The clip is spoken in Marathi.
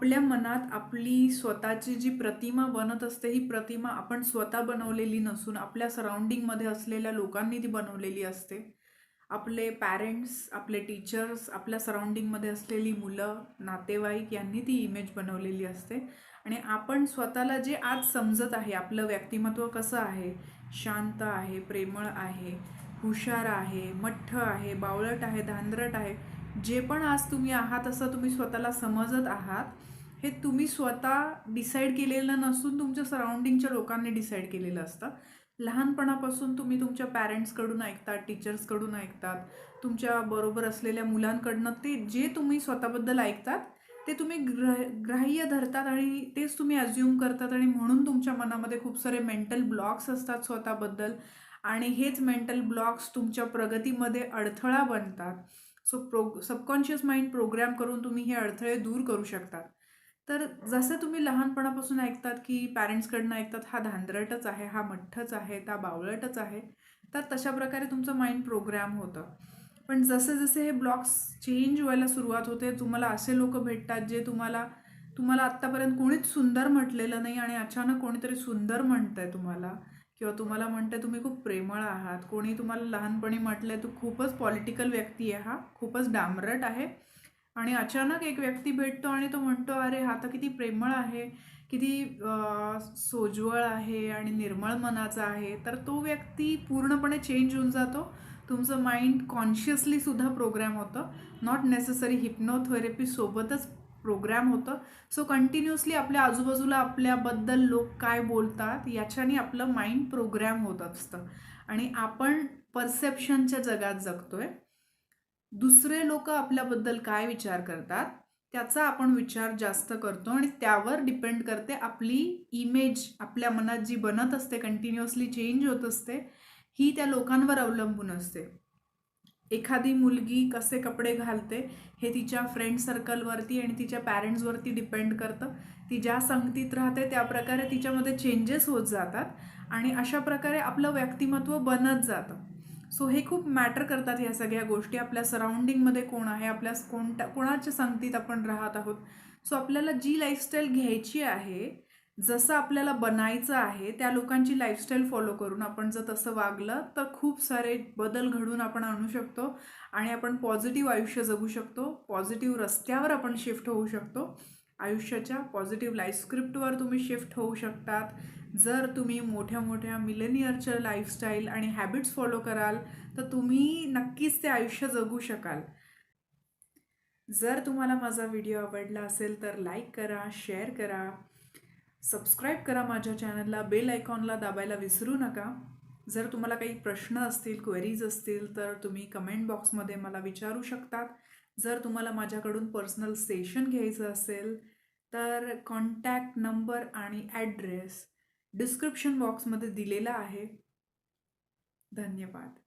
आपल्या मनात आपली स्वतःची जी प्रतिमा बनत असते ही प्रतिमा आपण स्वतः बनवलेली नसून आपल्या सराउंडिंगमध्ये असलेल्या लोकांनी ती बनवलेली असते. आपले पॅरेंट्स आपले टीचर्स आपल्या सराउंडिंगमध्ये असलेली मुलं नातेवाईक यांनी ती इमेज बनवलेली असते. आणि आपण स्वतःला जे आज समजत आहे आपलं व्यक्तिमत्व कसं आहे शांत आहे प्रेमळ आहे हुशार आहे मठ्ठ आहे बावळट आहे धांदरट आहे जे पण आज तुम्ही आहात असं तुम्ही स्वतःला समजत आहात हे तुम्ही स्वतः डिसाईड केलेलं नसून तुमच्या सराउंडिंगच्या लोकांनी डिसाईड केलेलं असतं. लहानपणापासून तुम्ही तुमच्या पॅरेंट्सकडून ऐकतात टीचर्सकडून ऐकतात तुमच्या बरोबर असलेल्या मुलांकडनं ते जे तुम्ही स्वतःबद्दल ऐकतात ते तुम्ही ग्रह ग्राह्य धरतात आणि तेच तुम्ही अज्युम करतात आणि म्हणून तुमच्या मनामध्ये खूप सारे मेंटल ब्लॉक्स असतात स्वतःबद्दल. आणि हेच मेंटल ब्लॉक्स तुमच्या प्रगतीमध्ये अडथळा बनतात. So pro subconscious mind program करून तुम्ही हे अडथळे दूर करू शकतात. तर जसं तुम्ही लहानपणापासून ऐकतात की पॅरेंट्सकडनं ऐकतात हा धांदरटच आहे हा मठ्ठच आहे हा बावळटच आहे तर तशा प्रकारे तुमचं माइंड प्रोग्राम होतं. पण जसे जसे हे ब्लॉक्स चेंज व्हायला सुरुवात होते तुम्हाला असे लोक भेटतात जे तुम्हाला तुम्हाला आत्तापर्यंत कोणीच सुंदर म्हटलेलं नाही आणि अचानक कोणीतरी सुंदर म्हणतंय तुम्हाला. किंवा तुम्हाला म्हणते तुम्ही खूप प्रेमळ आहात. कोणी तुम्हाला लहानपणी म्हटलं तू खूपच पॉलिटिकल व्यक्ती आहे हा. खूपच डांबरट आहे. आणि अचानक एक व्यक्ती भेटतो आणि तो म्हणतो अरे हा तर किती प्रेमळ आहे. किती सोज्वळ आहे आणि निर्मळ मनाचा आहे. तर तो व्यक्ती पूर्णपणे चेंज होऊन जातो. तुमचं माइंड कॉन्शियसलीसुद्धा प्रोग्रॅम होतं. नॉट नेसेसरी हिप्नोथेरपीसोबतच प्रोग्राम होतं. सो कंटिन्युअसली आपल्या आजूबाजूला आपल्याबद्दल लोक काय बोलतात याच्याने आपलं माइंड प्रोग्रॅम होत असतं. आणि आपण परसेप्शनच्या जगात जगतोय. दुसरे लोक आपल्याबद्दल काय विचार करतात त्याचा आपण विचार जास्त करतो आणि त्यावर डिपेंड करते आपली इमेज आपल्या मनात जी बनत असते कंटिन्युअसली चेंज होत असते ही त्या लोकांवर अवलंबून असते. एखादी मुलगी कसे कपडे घालते हे तिच्या फ्रेंड सर्कलवरती आणि तिच्या पॅरेंट्सवरती डिपेंड करतं. ती ज्या संगतीत राहते त्या प्रकारे तिच्यामध्ये चेंजेस होत जातात आणि अशा प्रकारे आपलं व्यक्तिमत्व बनत जातं. सो हे खूप मॅटर करतात ह्या सगळ्या गोष्टी. आपल्या सराउंडिंगमध्ये कोण आहे आपल्या कोणत्या कोणाच्या संगतीत आपण राहत आहोत? सो आपल्याला जी लाईफस्टाईल घ्यायची आहे जसं आपल्याला बनायचं आहे त्या लोकांची लाईफस्टाईल फॉलो करून आपण जर तसं वागलं तर खूप सारे बदल घडून आपण आणू शकतो आणि आपण पॉझिटिव्ह आयुष्य जगू शकतो. पॉझिटिव्ह रस्त्यावर आपण शिफ्ट होऊ शकतो. आयुष्याच्या पॉझिटिव्ह लाईफ स्क्रिप्टवर तुम्ही शिफ्ट होऊ शकतात. जर तुम्ही मोठ्या मोठ्या मिलेनियरच्या लाईफस्टाईल आणि हॅबिट्स फॉलो कराल तर तुम्ही नक्कीच ते आयुष्य जगू शकाल. जर तुम्हाला माझा व्हिडिओ आवडला असेल तर लाईक करा शेअर करा. सबस्क्राईब करा माझ्या चॅनलला बेल आयकॉनला दाबायला विसरू नका. जर तुम्हाला काही प्रश्न असतील क्वेरीज असतील तर तुम्ही कमेंट बॉक्समध्ये मला विचारू शकतात. जर तुम्हाला माझ्याकडून पर्सनल सेशन घ्यायचं असेल तर कॉन्टॅक्ट नंबर आणि ॲड्रेस डिस्क्रिप्शन बॉक्समध्ये दिलेला आहे. धन्यवाद.